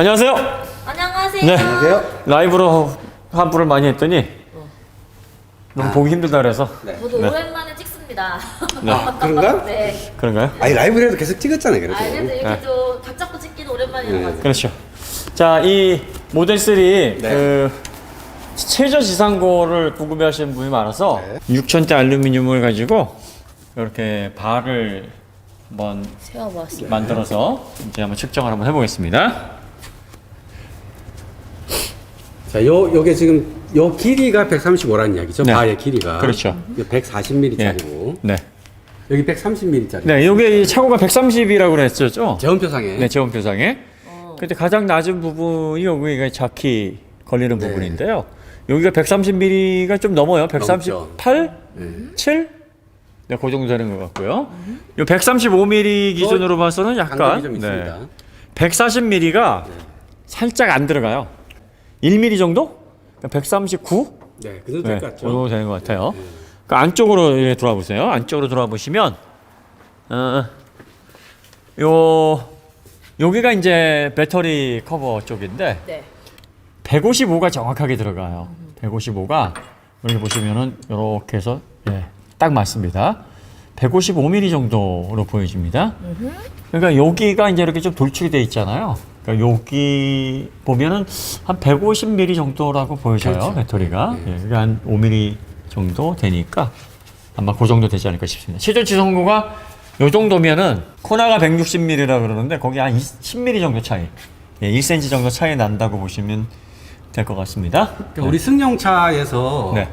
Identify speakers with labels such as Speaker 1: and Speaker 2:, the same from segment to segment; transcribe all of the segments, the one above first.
Speaker 1: 안녕하세요.
Speaker 2: 안녕하세요.
Speaker 1: 네.
Speaker 3: 안녕하세요.
Speaker 1: 라이브로 환불을 많이 했더니 너무 보기 힘들다 그래서
Speaker 2: 저도
Speaker 1: 네.
Speaker 2: 오랜만에 찍습니다.
Speaker 1: 네.
Speaker 3: 그런가?
Speaker 2: 네.
Speaker 1: 그런가요?
Speaker 3: 아니 라이브에도 계속 찍었잖아요, 그래도.
Speaker 2: 아, 그래도 이렇게
Speaker 1: 네.
Speaker 2: 좀 각 잡고 찍기는 오랜만이라가지고.
Speaker 1: 그렇죠. 자, 이 모델 3 그 최저 지상고를 궁금해하시는 분이 많아서
Speaker 3: 네.
Speaker 1: 6천대 알루미늄을 가지고 이렇게 발을 한번
Speaker 2: 세워봤습니다.
Speaker 1: 만들어서 이제 한번 측정을 한번 해보겠습니다.
Speaker 3: 자, 요 요게 지금 요 길이가 135라는 이야기죠.
Speaker 1: 네.
Speaker 3: 바의 길이가.
Speaker 1: 그렇죠.
Speaker 3: 140mm짜리고
Speaker 1: 네.
Speaker 3: 여기 130mm짜리.
Speaker 1: 네, 요게 이 차고가 130이라고 그랬었죠?
Speaker 3: 제원표상에
Speaker 1: 네, 제원표상에.
Speaker 2: 어.
Speaker 1: 근데 가장 낮은 부분이 여기가 자키 걸리는
Speaker 3: 네.
Speaker 1: 부분인데요. 여기가 130mm가 좀 넘어요. 138,
Speaker 3: 네.
Speaker 1: 7? 네, 그 정도 되는 것 같고요. 요 135mm 기준으로 봐서는 약간
Speaker 3: 좀
Speaker 1: 네.
Speaker 3: 있습니다.
Speaker 1: 140mm가 살짝 안 들어가요. 1mm 정도? 139?
Speaker 3: 네, 그 정도
Speaker 1: 네,
Speaker 3: 될것
Speaker 1: 그
Speaker 3: 같죠.
Speaker 1: 정도 되는 것 같아요. 그 안쪽으로 이렇게 돌아 보세요. 안쪽으로 돌아 보시면 어, 요 여기가 이제 배터리 커버 쪽인데
Speaker 2: 네.
Speaker 1: 155가 정확하게 들어가요. 155가 여기 보시면은 이렇게 해서 예, 딱 맞습니다. 155mm 정도로 보여집니다. 그러니까 여기가 이제 이렇게 좀 돌출이 돼 있잖아요. 그러니까 여기 보면은 한 150mm 정도라고 보여져요
Speaker 3: 그렇죠.
Speaker 1: 배터리가. 예, 그게 한 5mm 정도 되니까 아마 그 정도 되지 않을까 싶습니다. 최저 지성고가 요 정도면은 코나가 160mm라 그러는데 거기 한 10mm 정도 차이, 예, 1cm 정도 차이 난다고 보시면 될 것 같습니다.
Speaker 3: 그러니까 우리 승용차에서
Speaker 1: 네.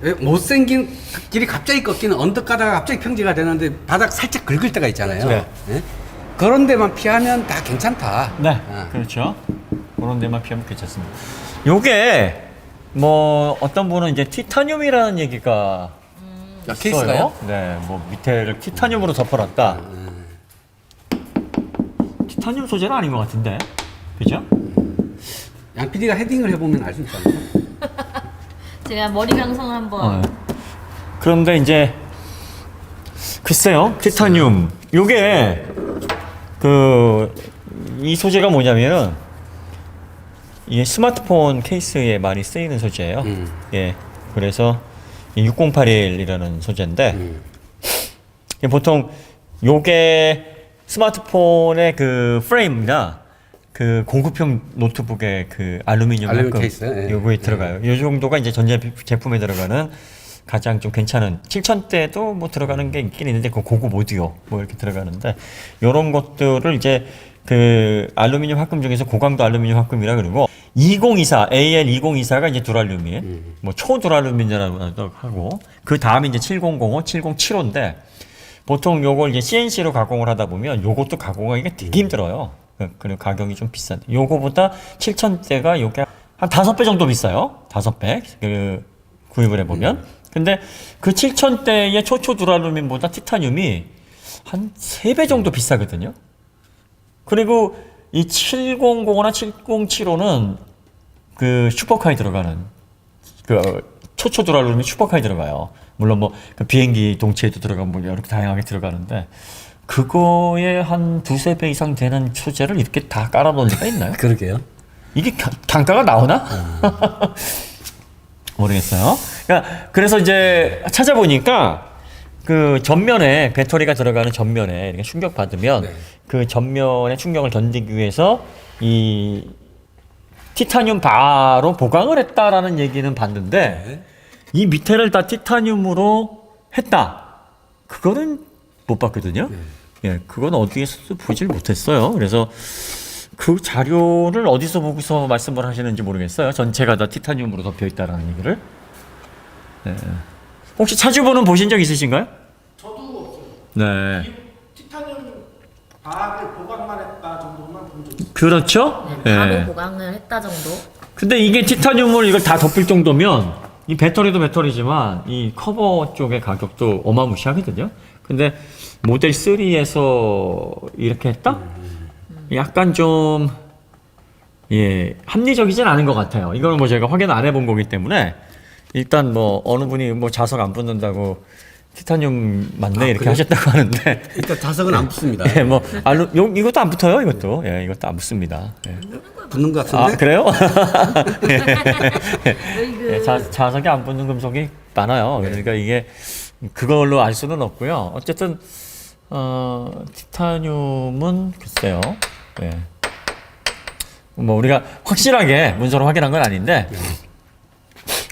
Speaker 3: 왜 못생긴 길이 갑자기 꺾이는 언덕 가다가 갑자기 평지가 되는데 바닥 살짝 긁을 때가 있잖아요.
Speaker 1: 네.
Speaker 3: 예? 그런 데만 피하면 다 괜찮다.
Speaker 1: 네,
Speaker 3: 아.
Speaker 1: 그렇죠. 그런 데만 피하면 괜찮습니다. 요게 뭐 어떤 분은 이제 티타늄이라는 얘기가
Speaker 3: 야,
Speaker 1: 있어요.
Speaker 3: 케이스가요?
Speaker 1: 네, 뭐 밑에를 티타늄으로 덮어놨다. 티타늄 소재는 아닌 것 같은데, 그죠?
Speaker 3: 양 PD가 헤딩을 해보면 알수 않을까?
Speaker 2: 제가 머리 강성 한번.
Speaker 1: 어. 그런데 이제 글쎄요, 티타늄. 요게 그 이 소재가 뭐냐면은 이게 스마트폰 케이스에 많이 쓰이는 소재예요.
Speaker 3: 음.
Speaker 1: 예. 그래서 6081이라는 소재인데
Speaker 3: 음.
Speaker 1: 보통 요게 스마트폰의 그 프레임이나 그 고급형 노트북의 그 알루미늄
Speaker 3: 알루미늄 케이스, 예.
Speaker 1: 요거에 들어가요. 요 정도가 이제 전 제- 제품에 들어가는 가장 좀 괜찮은 7천대도 뭐 들어가는 게 있긴 있는데 그 고급 오디오 뭐 이렇게 들어가는데 요런 것들을 이제 그 알루미늄 합금 중에서 고강도 알루미늄 합금이라 그러고 2024 AL 2024가 이제 두랄루민 뭐 초두랄루민이라고 하고 그 다음에 이제 7005 7075인데 보통 요걸 이제 CNC로 가공을 하다 보면 요것도 가공하기가 되게 힘들어요. 그- 그리고 가격이 좀 비싼데 요거보다 7천대가 요게 한 다섯 배 정도 비싸요. 다섯 배. 그 구입을 해보면. 근데 그 7천대의 초초 두랄루민보다 티타늄이 한세배 정도 비싸거든요. 그리고 이 700이나 707호는 그 슈퍼카에 들어가는 그 초초 드랄룸이 슈퍼카에 들어가요. 물론 뭐 그 비행기 동체에도 들어가고 뭐 이렇게 다양하게 들어가는데 그거에 한 두세 배 이상 되는 소재를 이렇게 다 깔아놓을 리가 있나요?
Speaker 3: 그러게요.
Speaker 1: 이게 가- 단가가 나오나? 모르겠어요. 그러니까 그래서 이제 찾아보니까 그 전면에 배터리가 들어가는 전면에 이렇게 충격 받으면
Speaker 3: 네.
Speaker 1: 그 전면의 충격을 견디기 위해서 이 티타늄 바로 보강을 했다라는 얘기는 봤는데
Speaker 3: 네.
Speaker 1: 이 밑에를 다 티타늄으로 했다. 그거는 못 봤거든요. 예, 그건 어디에서도 보질 못했어요. 그래서 그 자료를 어디서 보고서 말씀을 하시는지 모르겠어요. 전체가 다 티타늄으로 덮여 있다라는 얘기를. 네. 혹시 차주분은 보신 적 있으신가요?
Speaker 4: 저도 없어요.
Speaker 1: 네.
Speaker 4: 티타늄 바를 보강만 했다 정도만 본 적 있어요.
Speaker 1: 그렇죠?
Speaker 2: 네, 바로
Speaker 1: 예.
Speaker 2: 보강을 했다 정도.
Speaker 1: 근데 이게 티타늄을 이걸 다 덮을 정도면 이 배터리도 배터리지만 이 커버 쪽의 가격도 어마무시하거든요. 근데 모델 3에서 이렇게 했다? 약간 좀 예, 합리적이진 않은 것 같아요. 이거는 뭐 제가 확인 안 해본 거기 때문에 일단 뭐 어느 분이 뭐 자석 안 붙는다고 티타늄 맞네
Speaker 3: 아,
Speaker 1: 이렇게
Speaker 3: 그래요?
Speaker 1: 하셨다고 하는데
Speaker 3: 일단 자석은 안 붙습니다.
Speaker 1: 예, 뭐 알루 요, 이것도 안 붙어요 이것도 예, 이것도 안 붙습니다. 예.
Speaker 3: 붙는 것
Speaker 1: 아
Speaker 3: 같은데.
Speaker 1: 그래요?
Speaker 2: 으이그.
Speaker 1: 예, 자, 자석이 안 붙는 금속이 많아요. 그러니까 이게 그걸로 알 수는 없고요. 어쨌든 어, 티타늄은 글쎄요. 예. 뭐 우리가 확실하게 문서로 확인한 건 아닌데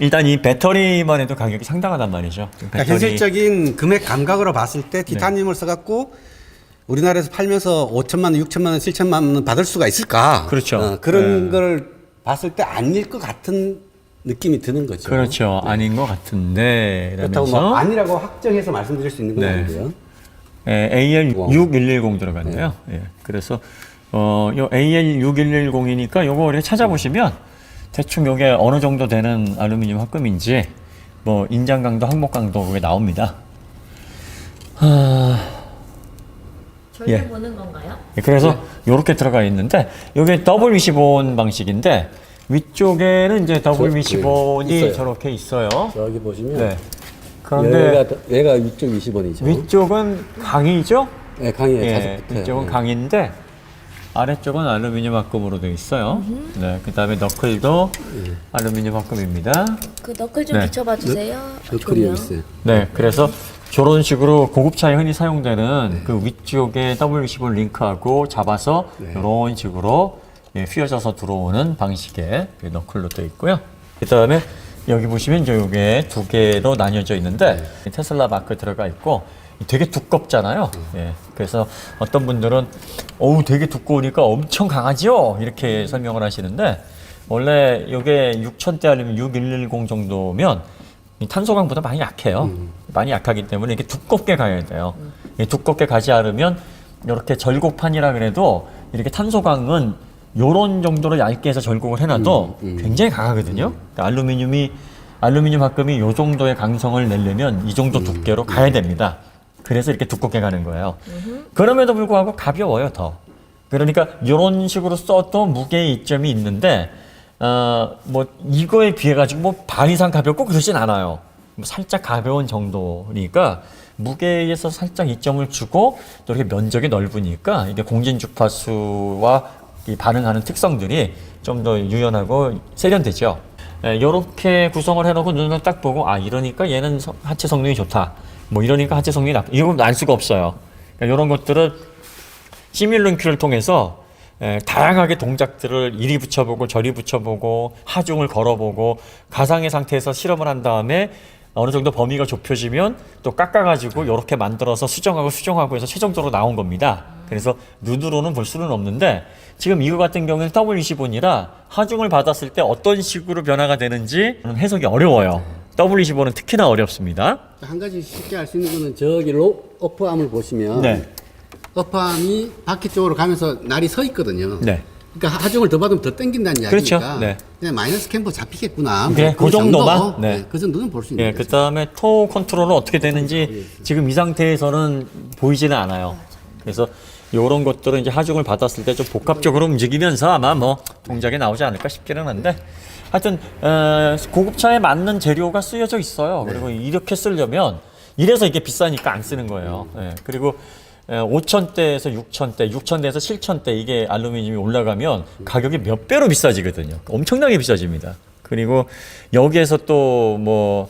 Speaker 1: 일단 이 배터리만 해도 가격이 상당하단 말이죠.
Speaker 3: 그러니까 현실적인 금액 감각으로 봤을 때 티타늄을 써갖고 우리나라에서 팔면서 5천만 원, 6천만 원, 7천만 원 받을 수가 있을까?
Speaker 1: 그렇죠.
Speaker 3: 어, 그런
Speaker 1: 네.
Speaker 3: 걸 봤을 때 아닐 것 같은 느낌이 드는 거죠.
Speaker 1: 그렇죠. 아닌 것 같은데
Speaker 3: 그렇다고
Speaker 1: 이러면서
Speaker 3: 뭐 아니라고 확정해서 말씀드릴 수 있는 건
Speaker 1: 네.
Speaker 3: 아니고요.
Speaker 1: 예, AL
Speaker 3: 와.
Speaker 1: 6110 들어갔네요. 예. 그래서 어, 요 AL 6110이니까 요거 우리가 찾아보시면 대충 요게 어느 정도 되는 알루미늄 합금인지 뭐 인장 강도, 항목 강도 그게 나옵니다.
Speaker 2: 절대
Speaker 1: 예.
Speaker 2: 보는 건가요?
Speaker 1: 예, 그래서 요렇게 들어가 있는데 요게 더블 위시본 방식인데 위쪽에는 이제 더블
Speaker 3: 저-
Speaker 1: 위시본이
Speaker 3: 네, 있어요.
Speaker 1: 저렇게 있어요.
Speaker 3: 여기 보시면
Speaker 1: 네. 그런데
Speaker 3: 얘가 위쪽 20원이죠.
Speaker 1: 위쪽은 강이죠?
Speaker 3: 네, 강의에
Speaker 1: 예,
Speaker 3: 붙어요.
Speaker 1: 이쪽은
Speaker 3: 네.
Speaker 1: 강인데 아래쪽은 알루미늄 합금으로 되어 있어요. 네, 그 다음에 너클도 알루미늄 합금입니다.
Speaker 2: 그 너클 좀
Speaker 1: 네.
Speaker 2: 비춰봐 주세요.
Speaker 3: 너클이 여기 있어요.
Speaker 1: 네, 그래서 저런 식으로 고급차에 흔히 사용되는 그 위쪽에 W15를 링크하고 잡아서 이런 식으로 예, 휘어져서 들어오는 방식의 그 너클로 되어 있고요. 그 다음에 여기 보시면 이제 이게 두 개로 나뉘어져 있는데 테슬라 마크 들어가 있고 되게 두껍잖아요. 예, 그래서 어떤 분들은 어우 되게 두꺼우니까 엄청 강하죠 이렇게 설명을 하시는데 원래 이게 6,000대 아니면 6110 정도면 이 탄소강보다 많이 약해요. 많이 약하기 때문에 이게 두껍게 가야 돼요. 이 두껍게 가지 않으면 이렇게 절곡판이라 그래도 이렇게 탄소강은 요런 정도로 얇게 해서 절곡을 해놔도 굉장히 강하거든요. 그러니까 알루미늄이 알루미늄 합금이 요 정도의 강성을 내려면 이 정도 두께로 가야 됩니다. 그래서 이렇게 두껍게 가는 거예요. 그럼에도 불구하고 가벼워요, 더. 그러니까 이런 식으로 써도 무게의 이점이 있는데 어, 뭐 이거에 비해 가지고 뭐 반 이상 가볍고 그러진 않아요. 뭐 살짝 가벼운 정도니까 무게에서 살짝 이점을 주고 또 이렇게 면적이 넓으니까 이게 공진 주파수와 이 반응하는 특성들이 좀 더 유연하고 세련되죠. 이렇게 구성을 해놓고 눈을 딱 보고 아 이러니까 얘는 성- 하체 성능이 좋다. 뭐 이러니까 하체 성능이 나쁘다. 이건 알 수가 없어요. 그러니까 이런 것들은 시뮬링큐를 통해서 에, 다양하게 동작들을 이리 붙여보고 저리 붙여보고 하중을 걸어보고 가상의 상태에서 실험을 한 다음에 어느 정도 범위가 좁혀지면 또 깎아가지고 이렇게 만들어서 수정하고 수정하고 해서 최종적으로 나온 겁니다. 그래서 눈으로는 볼 수는 없는데 지금 이거 같은 경우는 W25이라 하중을 받았을 때 어떤 식으로 변화가 되는지 해석이 어려워요. W25는 특히나 어렵습니다.
Speaker 3: 한 가지 쉽게 알 수 있는 거는 저기 로 어퍼암을 보시면
Speaker 1: 네.
Speaker 3: 어퍼암이 바퀴 쪽으로 가면서 날이 서 있거든요.
Speaker 1: 네.
Speaker 3: 그러니까 하중을 더 받으면 더 땡긴다는 이야기니까
Speaker 1: 그렇죠. 네.
Speaker 3: 그냥 마이너스 캠퍼 잡히겠구나.
Speaker 1: 그래, 뭐그 정도만?
Speaker 3: 정도?
Speaker 1: 네.
Speaker 3: 그 정도는 볼 수 있는
Speaker 1: 예,
Speaker 3: 거죠.
Speaker 1: 그 다음에 토 컨트롤은 어떻게 되는지 지금 이 상태에서는 보이지는 않아요. 그래서 이런 것들은 이제 하중을 받았을 때 좀 복합적으로 움직이면서 아마 뭐 동작이 나오지 않을까 싶기는 한데 하여튼 어, 고급차에 맞는 재료가 쓰여져 있어요. 그리고 이렇게 쓰려면 이래서 이게 비싸니까 안 쓰는 거예요. 예, 그리고 5천대에서 6천대, 6천대에서 7천대 이게 알루미늄이 올라가면 가격이 몇 배로 비싸지거든요. 엄청나게 비싸집니다. 그리고 여기에서 또 뭐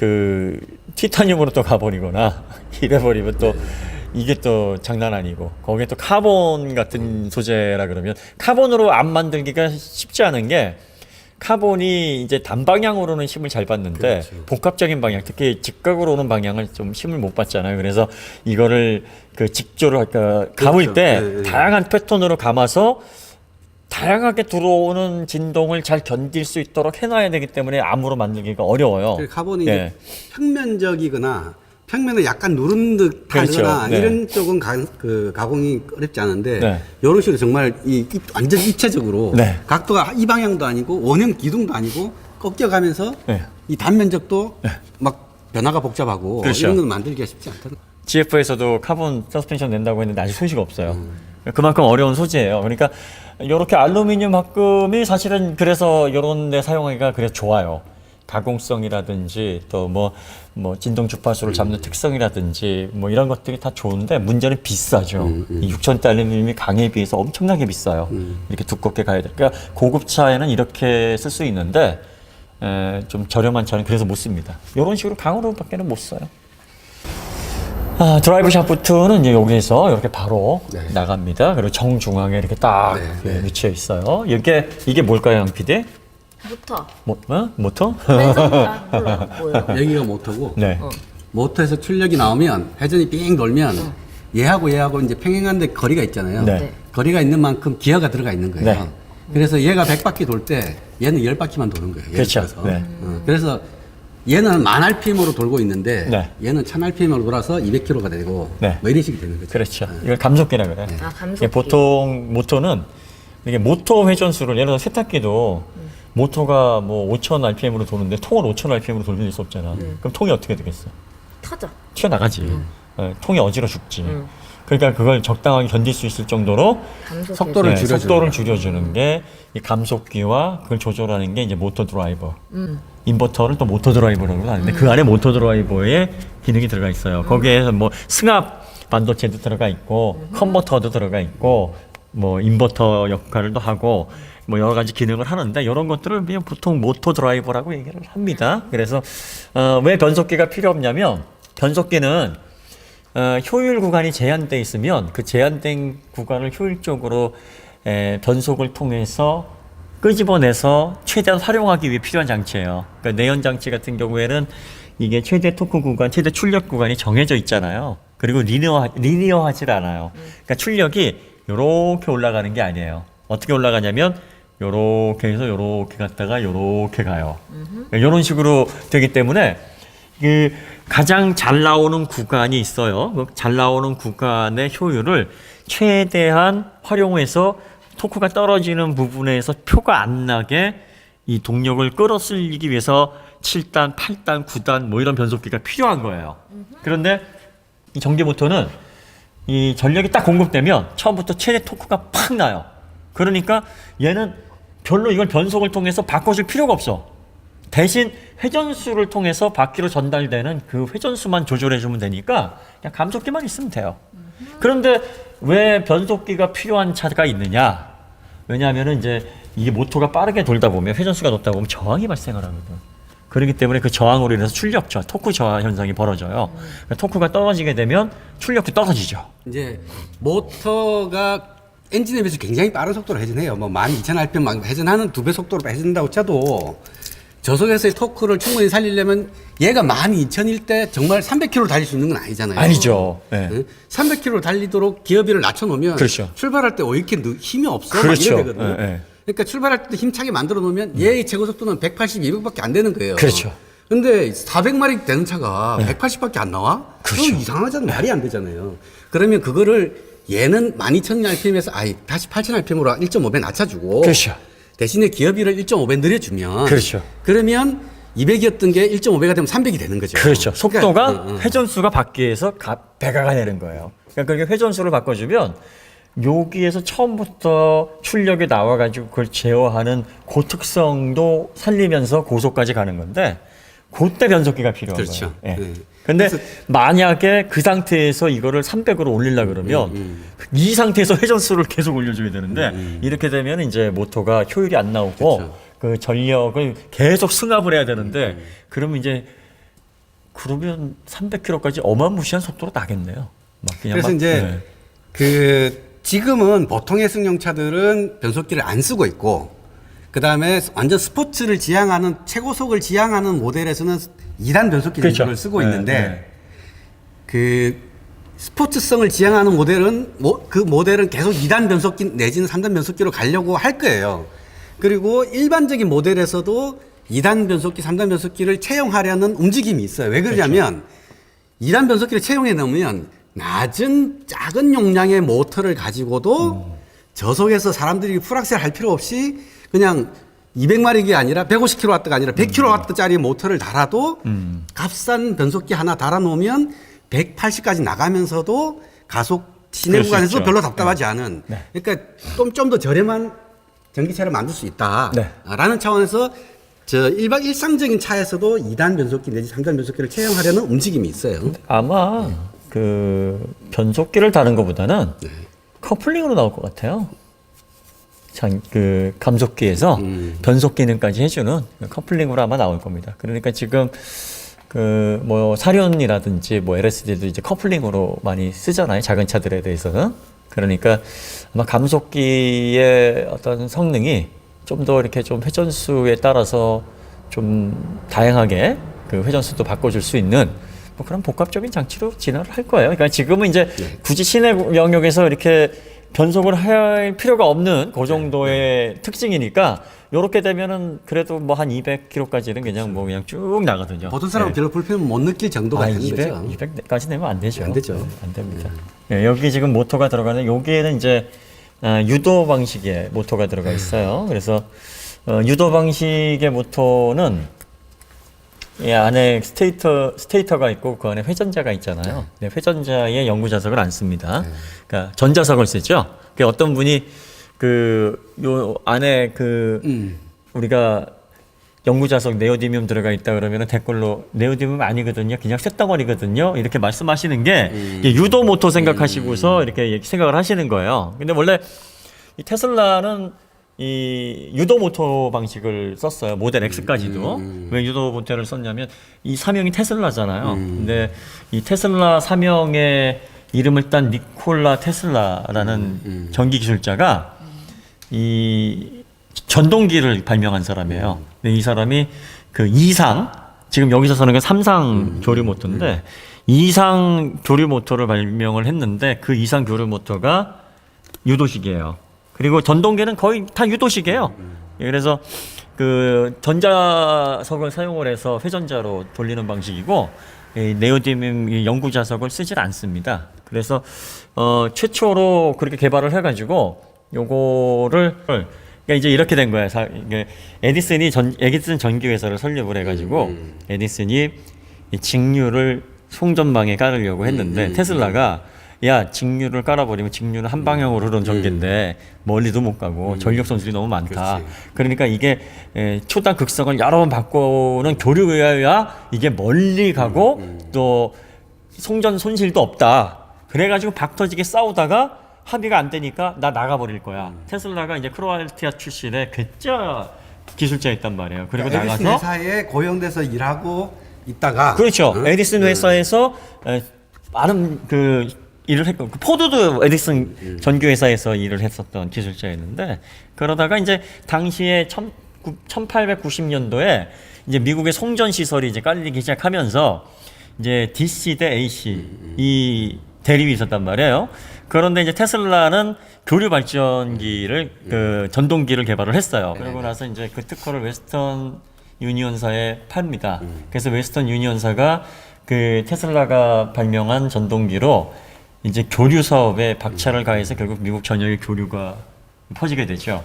Speaker 1: 그 티타늄으로 또 가버리거나 이래버리면 또 이게 또 장난 아니고 거기에 또 카본 같은 소재라 그러면 카본으로 안 만들기가 쉽지 않은 게 카본이 이제 단방향으로는 힘을 잘 받는데 복합적인 방향, 특히 직각으로 오는 방향을 좀 힘을 못 받잖아요. 그래서 이거를 그 직조를 할까 감을
Speaker 3: 그렇죠.
Speaker 1: 때
Speaker 3: 네, 네.
Speaker 1: 다양한 패턴으로 감아서 다양하게 들어오는 진동을 잘 견딜 수 있도록 해놔야 되기 때문에 암으로 만들기가 어려워요.
Speaker 3: 그리고 카본이
Speaker 1: 예.
Speaker 3: 이제 평면적이거나 평면을 약간 누른 듯하거나
Speaker 1: 그렇죠. 네.
Speaker 3: 이런 쪽은 가, 그 가공이 어렵지 않은데
Speaker 1: 네.
Speaker 3: 이런 식으로 정말 이 입- 완전 입체적으로
Speaker 1: 네.
Speaker 3: 각도가 이 방향도 아니고 원형 기둥도 아니고 꺾여가면서
Speaker 1: 네.
Speaker 3: 이 단면적도 막 변화가 복잡하고
Speaker 1: 그렇죠.
Speaker 3: 이런 건 만들기가 쉽지 않다.
Speaker 1: GF에서도 카본 서스펜션 낸다고 했는데 아직 소식 없어요.
Speaker 3: 음.
Speaker 1: 그만큼 어려운 소재예요. 그러니까 이렇게 알루미늄 합금이 사실은 그래서 이런 데 사용하기가 그래서 좋아요. 가공성이라든지 또 뭐 뭐 진동 주파수를 잡는 특성이라든지 뭐 이런 것들이 다 좋은데 문제는 비싸죠. 이 6천 달러님이 강에 비해서 엄청나게 비싸요. 이렇게 두껍게 가야 돼. 그러니까 고급차에는 이렇게 쓸 수 있는데 에, 좀 저렴한 차는 그래서 못 씁니다. 이런 식으로 강으로밖에는 못 써요. 아, 드라이브 샤프트는 이제 여기서 이렇게 바로
Speaker 3: 네.
Speaker 1: 나갑니다. 그리고 정중앙에 이렇게 딱
Speaker 3: 네,
Speaker 1: 예, 위치해 있어요. 이게 이게 뭘까요, 양 PD?
Speaker 2: 부터.
Speaker 1: 모, 어? 모터?
Speaker 2: 왼손 아 몰라 뭐예요?
Speaker 3: 여기가 모터고
Speaker 1: 네.
Speaker 3: 모터에서 출력이 나오면 회전이 삥 돌면 얘하고 얘하고 이제 평행한데 거리가 있잖아요.
Speaker 1: 네.
Speaker 2: 네.
Speaker 3: 거리가 있는 만큼 기어가 들어가 있는 거예요.
Speaker 1: 네.
Speaker 3: 그래서 얘가 100바퀴 돌 때 얘는 10바퀴만 도는 거예요. 예를
Speaker 1: 그렇죠.
Speaker 3: 들어서.
Speaker 1: 네.
Speaker 3: 어, 그래서 얘는 만 RPM으로 돌고 있는데
Speaker 1: 네.
Speaker 3: 얘는 1000 RPM으로 돌아서 200km가 되고
Speaker 1: 네.
Speaker 3: 뭐 이런 식이 되는 거죠.
Speaker 1: 그렇죠. 이걸 감속기라 그래요.
Speaker 2: 아, 감속기.
Speaker 1: 이게 보통 모터는 이게 모터 회전수를 예를 들어 세탁기도 모터가 뭐 5,000 RPM으로 도는데 통을 5,000 RPM으로 돌릴 수 없잖아. 그럼 통이 어떻게 되겠어?
Speaker 2: 터져.
Speaker 1: 튀어나가지. 어, 통이 어지러 죽지. 그러니까 그걸 적당하게 견딜 수 있을 정도로
Speaker 2: 감속해.
Speaker 3: 속도를
Speaker 1: 네,
Speaker 3: 줄여주는
Speaker 1: 속도를. 줄여주는 게 이 감속기와 그걸 조절하는 게 이제 모터 드라이버.
Speaker 2: 음.
Speaker 1: 인버터를 또 모터 드라이버라고 하는데 그 안에 모터 드라이버에 기능이 들어가 있어요. 거기에서 뭐 승합 반도체도 들어가 있고 컨버터도 들어가 있고 뭐 인버터 역할도 하고 뭐 여러 가지 기능을 하는데 이런 것들을 그냥 보통 모터 드라이버라고 얘기를 합니다. 그래서 어, 왜 변속기가 필요 없냐면 변속기는 어, 효율 구간이 제한돼 있으면 그 제한된 구간을 효율적으로 에, 변속을 통해서 끄집어내서 최대한 활용하기 위해 필요한 장치예요. 그러니까 내연 장치 같은 경우에는 이게 최대 토크 구간, 최대 출력 구간이 정해져 있잖아요. 그리고 리니어 리니어하지 않아요. 그러니까 출력이 요렇게 올라가는 게 아니에요. 어떻게 올라가냐면 요렇게 해서 요렇게 갔다가 요렇게 가요. 이런 식으로 되기 때문에 그 가장 잘 나오는 구간이 있어요. 그잘 나오는 구간의 효율을 최대한 활용해서 토크가 떨어지는 부분에서 표가 안 나게 이 동력을 끌어쓸기 위해서 7단, 8단, 9단 뭐 이런 변속기가 필요한 거예요. 그런데 이 전기 모터는 이 전력이 딱 공급되면 처음부터 최대 토크가 팍 나요. 그러니까 얘는 별로 이걸 변속을 통해서 바꿔줄 필요가 없어. 대신 회전수를 통해서 바퀴로 전달되는 그 회전수만 조절해주면 되니까 그냥 감속기만 있으면 돼요. 그런데 왜 변속기가 필요한 차가 있느냐? 왜냐하면은 이제 이게 모터가 빠르게 돌다 보면 회전수가 높다 보면 저항이 발생을 하거든. 그렇기 때문에 그 저항으로 인해서 출력 저하, 토크 저하 현상이 벌어져요. 그러니까 토크가 떨어지게 되면 출력도 떨어지죠.
Speaker 3: 이제 모터가 엔진에 비해서 굉장히 빠른 속도로 회전해요. 뭐 12,000rpm 막 회전하는 두 배 속도로 회전한다고 쳐도 저속에서의 토크를 충분히 살리려면 얘가 12,000일 때 정말 300km 달릴 수 있는 건 아니잖아요.
Speaker 1: 아니죠. 네.
Speaker 3: 응? 300km 달리도록 기어비를 낮춰놓으면
Speaker 1: 그렇죠.
Speaker 3: 출발할 때왜 이렇게 느- 힘이 없어? 막
Speaker 1: 그렇죠.
Speaker 3: 이래 되거든요.
Speaker 1: 예, 예.
Speaker 3: 그러니까 출발할 때 힘차게 만들어 놓으면 얘의 최고 속도는 180, 200밖에 안 되는 거예요.
Speaker 1: 그렇죠.
Speaker 3: 근데 400마력 되는 차가 180밖에 안 나와?
Speaker 1: 그렇죠.
Speaker 3: 이상하잖아요. 말이 안 되잖아요. 그러면 그거를 얘는 12,000rpm에서 아예 다시 8,000rpm으로 1.5배 낮춰주고
Speaker 1: 그렇죠.
Speaker 3: 대신에 기어비를 1.5배 늘려주면
Speaker 1: 그렇죠.
Speaker 3: 그러면 200이었던 게 1.5배가 되면 300이 되는 거죠.
Speaker 1: 그렇죠. 속도가
Speaker 3: 그러니까, 응, 응.
Speaker 1: 회전수가 바뀌어서 가, 배가가 되는 거예요. 그러니까 그렇게 회전수를 바꿔주면 여기에서 처음부터 출력이 나와가지고 그걸 제어하는 고특성도 살리면서 고속까지 가는 건데 그때 변속기가 필요한
Speaker 3: 그렇죠.
Speaker 1: 거예요. 예.
Speaker 3: 네.
Speaker 1: 근데 만약에 그 상태에서 이거를 300으로 올리려 그러면
Speaker 3: 음,
Speaker 1: 이 상태에서 회전수를 계속 올려줘야 되는데 이렇게 되면 이제 모터가 효율이 안 나오고
Speaker 3: 음, 그렇죠.
Speaker 1: 그 전력을 계속 승합을 해야 되는데
Speaker 3: 음,
Speaker 1: 그러면 이제 그러면 300km까지 어마무시한 속도로 나겠네요. 막 그냥
Speaker 3: 그래서
Speaker 1: 막,
Speaker 3: 이제
Speaker 1: 네.
Speaker 3: 그 지금은 보통의 승용차들은 변속기를 안 쓰고 있고 그 다음에 완전 스포츠를 지향하는 최고속을 지향하는 모델에서는 2단 변속기
Speaker 1: 그렇죠.
Speaker 3: 쓰고
Speaker 1: 네,
Speaker 3: 있는데
Speaker 1: 네.
Speaker 3: 그 스포츠성을 지향하는 모델은 모, 그 모델은 계속 2단 변속기 내지는 3단 변속기로 가려고 할 거예요. 그리고 일반적인 모델에서도 2단 변속기, 3단 변속기를 채용하려는 움직임이 있어요. 왜 그러냐면 2단 변속기를 채용해 놓으면 낮은 작은 용량의 모터를 가지고도 저속에서 사람들이 풀악셀 할 필요 없이 그냥 200마력이 아니라 150kW가 아니라 100kW짜리 모터를 달아도 값싼 변속기 하나 달아놓으면 180까지 나가면서도 가속 시내 구간에서. 별로 답답하지 않은 그러니까 좀 좀 더 저렴한 전기차를 만들 수 있다라는
Speaker 1: 네.
Speaker 3: 차원에서 저 일반 일상적인 차에서도 2단 변속기 내지 3단 변속기를 채용하려는 움직임이 있어요.
Speaker 1: 아마 그 변속기를 다는 것보다는 커플링으로 나올 것 같아요. 장, 그 감속기에서 변속 기능까지 해주는 커플링으로 아마 나올 겁니다. 그러니까 지금 그 뭐 사륜이라든지 뭐 LSD도 이제 커플링으로 많이 쓰잖아요. 작은 차들에 대해서는. 그러니까 아마 감속기의 어떤 성능이 좀 더 이렇게 좀 회전수에 따라서 좀 다양하게 그 회전수도 바꿔줄 수 있는 뭐 그런 복합적인 장치로 진화를 할 거예요. 그러니까 지금은 이제 굳이 시내 영역에서 이렇게 변속을 할 필요가 없는 그 정도의 특징이니까 요렇게 되면은 그래도 뭐 한 200km까지는 그냥 뭐 그냥 쭉 나거든요.
Speaker 3: 보통 사람은 별로 불편을 못 느낄 정도가
Speaker 1: 아,
Speaker 3: 되는
Speaker 1: 200,
Speaker 3: 거죠.
Speaker 1: 200까지 내면 안 되죠.
Speaker 3: 안 되죠.
Speaker 1: 네, 안 됩니다. 네, 여기 지금 모터가 들어가는 여기에는 이제 아, 유도 방식의 모터가 들어가 있어요. 그래서 어, 유도 방식의 모터는 이 안에 스테이터 스테이터가 있고 그 안에 회전자가 있잖아요. 네, 회전자에 연구 자석을 안 씁니다. 그러니까 전자석을 쓰죠. 그 어떤 분이 그 요 안에 그
Speaker 3: 음.
Speaker 1: 우리가 연구자석 네오디뮴 들어가 있다 그러면 댓글로 네오디뮴 아니거든요. 그냥 쇳덩어리거든요. 이렇게 말씀하시는 게 이게 유도 모터 생각하시고서 이렇게 얘기- 생각을 하시는 거예요. 근데 원래 이 테슬라는 이 유도 모터 방식을 썼어요. 모델 X까지도. 왜 유도 모터를 썼냐면 이 사명이 테슬라잖아요. 근데 이 테슬라 사명의 이름을 딴 니콜라 테슬라라는 전기 기술자가 이 전동기를 발명한 사람이에요. 근데 이 사람이 그 이상 지금 여기서 쓰는 게 삼상 교류 모터인데 이상 교류 모터를 발명을 했는데 그 이상 교류 모터가 유도식이에요. 그리고 전동기는 거의 다 유도식이에요. 예, 그래서 그 전자석을 사용을 해서 회전자로 돌리는 방식이고 이 네오디뮴 이 연구 자석을 쓰질 않습니다. 그래서 어 최초로 그렇게 개발을 해가지고 요거를 그러니까 이제 이렇게 된. 사, 이게 에디슨이 전 에디슨 전기 회사를 설립을 해가지고 에디슨이 이 직류를 송전망에 깔으려고 했는데 테슬라가 야 직류를 깔아버리면 직류는 한 방향으로 흐르는 전기인데 멀리도 못 가고 전력 손실이 너무 많다.
Speaker 3: 그렇지.
Speaker 1: 그러니까 이게 에, 초당 극성을 여러 번 바꾸는 교류여야 이게 멀리 가고 또 송전 손실도 없다. 그래가지고 박터지게 싸우다가 합의가 안 되니까 나 나가버릴 거야. 테슬라가 이제 크로아티아 출신의 괴짜 기술자였단 말이에요. 그리고
Speaker 3: 그러니까 에디슨
Speaker 1: 나가서
Speaker 3: 회사에 고용돼서 일하고 있다가
Speaker 1: 그렇죠.
Speaker 3: 응?
Speaker 1: 에디슨 회사에서 에, 많은 그 일을 했고 그 포드도 에디슨 전기 회사에서 일을 했었던 기술자였는데 그러다가 이제 당시에 1890년도에 이제 미국의 송전 시설이 이제 깔리기 시작하면서 이제 DC 대 AC 이 대립이 있었단 말이에요. 그런데 이제 테슬라는 교류 발전기를 그 전동기를 개발을 했어요. 그러고 나서 이제 그 특허를 웨스턴 유니온사에 팝니다. 그래서 웨스턴 유니온사가 그 테슬라가 발명한 전동기로 이제 교류 사업에 박차를 가해서 결국 미국 전역의 교류가 퍼지게 되죠.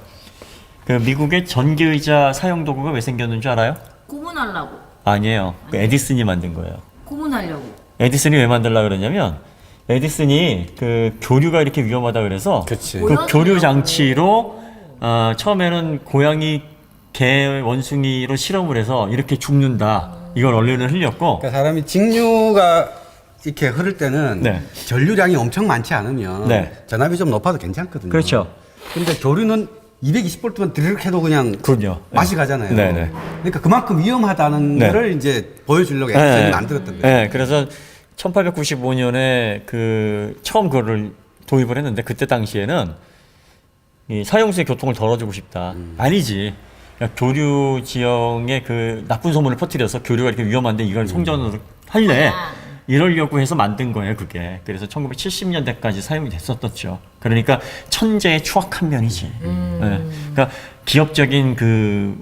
Speaker 1: 그 미국의 전기 의자 사용 도구가 왜 생겼는 줄 알아요?
Speaker 2: 고문하려고.
Speaker 1: 아니에요. 그 에디슨이 만든 거예요.
Speaker 2: 고문하려고.
Speaker 1: 에디슨이 왜 만들라 그러냐면 에디슨이 그 교류가 이렇게 위험하다 그래서
Speaker 3: 그치.
Speaker 1: 그 교류 장치로 어, 처음에는 고양이 개 원숭이로 실험을 해서 이렇게 죽는다 이걸 언론에 흘렸고
Speaker 3: 그러니까 사람이 직류가 이렇게 흐를 때는
Speaker 1: 네.
Speaker 3: 전류량이 엄청 많지 않으면
Speaker 1: 네.
Speaker 3: 전압이 좀 높아도 괜찮거든요.
Speaker 1: 그렇죠.
Speaker 3: 근데 교류는 220볼트만 드르륵 해도 그냥
Speaker 1: 그럼요.
Speaker 3: 맛이 가잖아요.
Speaker 1: 네, 네.
Speaker 3: 그러니까 그만큼 위험하다는
Speaker 1: 네.
Speaker 3: 거를 이제 보여주려고 에디슨이 만들었던 거예요.
Speaker 1: 네, 그래서 1895년에 그 처음 그거를 도입을 했는데 그때 당시에는 이 사용수의 교통을 덜어주고 싶다.
Speaker 3: 음.
Speaker 1: 아니지. 교류 지형에 그 나쁜 소문을 퍼뜨려서 교류가 이렇게 위험한데 이걸 송전으로 할래.
Speaker 2: 아.
Speaker 1: 이러려고 해서 만든 거예요, 그게. 그래서 1970년대까지 사용이 됐었었죠. 그러니까 천재의 추악한 면이지.
Speaker 2: 음.
Speaker 1: 네. 그러니까 기업적인 그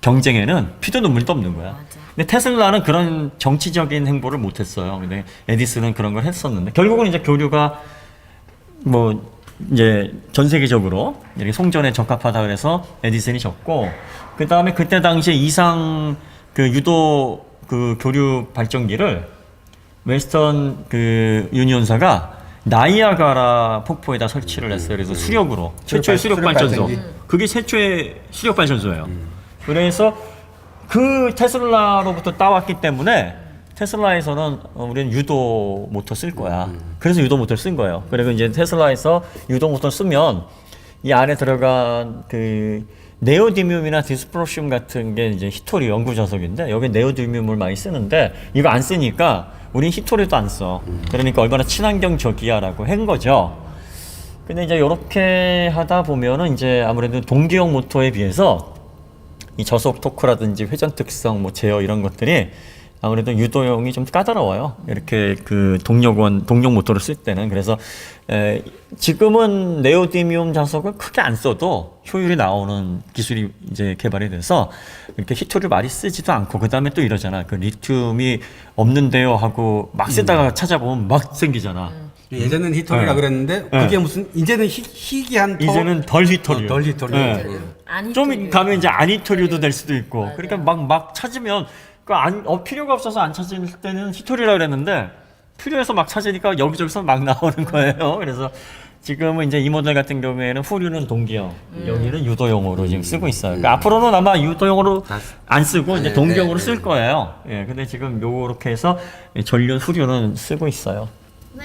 Speaker 1: 경쟁에는 피도 눈물도 없는 거야.
Speaker 2: 맞아.
Speaker 1: 근데 테슬라는 그런 정치적인 행보를 못 했어요. 근데 에디슨은 그런 걸 했었는데 결국은 이제 교류가 뭐 이제 전 세계적으로 이렇게 송전에 적합하다 그래서 에디슨이 졌고 그 다음에 그때 당시에 이상 그 유도 그 교류 발전기를 웨스턴 그 유니온사가 나이아가라 폭포에다 설치를 했어요. 그래서 수력으로 최초의 수력
Speaker 3: 수력
Speaker 1: 발전소.
Speaker 3: 발전기.
Speaker 1: 그게 최초의 수력 발전소예요. 그래서 그 테슬라로부터 따왔기 때문에 테슬라에서는 어, 우리는 유도 모터 쓸 거야. 그래서 유도 모터를 쓴 거예요. 그리고 이제 테슬라에서 유도 모터 쓰면 이 안에 들어간 그 네오디뮴이나 디스프로시움 같은 게 이제 히토리 연구 자석인데 여기 네오디뮴을 많이 쓰는데 이거 안 쓰니까 우린 히토리도 안 써. 그러니까 얼마나 친환경 적이야라고 한 거죠. 근데 이제 이렇게 하다 보면은 이제 아무래도 동기형 모터에 비해서 이 저속 토크라든지 회전 특성, 뭐 제어 이런 것들이 아무래도 유도형이 좀 까다로워요. 이렇게 그 동력원 동력 모터를 쓸 때는 그래서 에, 지금은 네오디뮴 자석을 크게 안 써도 효율이 나오는 기술이 이제 개발이 돼서 이렇게 히토를 많이 쓰지도 않고 그 다음에 또 이러잖아. 그 리튬이 없는데요 하고 막 쓰다가 찾아보면 막 생기잖아.
Speaker 3: 예전에는 히토리라
Speaker 1: 네.
Speaker 3: 그랬는데
Speaker 1: 네.
Speaker 3: 그게 무슨 이제는 희, 희귀한 터-
Speaker 1: 이제는 덜 히토류.
Speaker 3: 어, 덜 히토류.
Speaker 1: 네. 좀 가면 이제 아니토류도 될 수도 있고
Speaker 2: 맞아요.
Speaker 1: 그러니까 막 막 찾으면 그 안, 어, 필요가 없어서 안 찾을 때는 히토리라 그랬는데 필요해서 막 찾으니까 여기저기서 막 나오는 거예요. 그래서 지금은 이제 이 모델 같은 경우에는 후류는 동기형, 여기는 유도형으로 지금 쓰고 있어요. 그러니까 앞으로는 아마 유도형으로 다안 쓰고 이제
Speaker 3: 네,
Speaker 1: 동기형으로
Speaker 3: 네,
Speaker 1: 쓸
Speaker 3: 네.
Speaker 1: 거예요. 예, 근데 지금 요렇게 해서 전륜 후류는 쓰고 있어요.
Speaker 2: 네.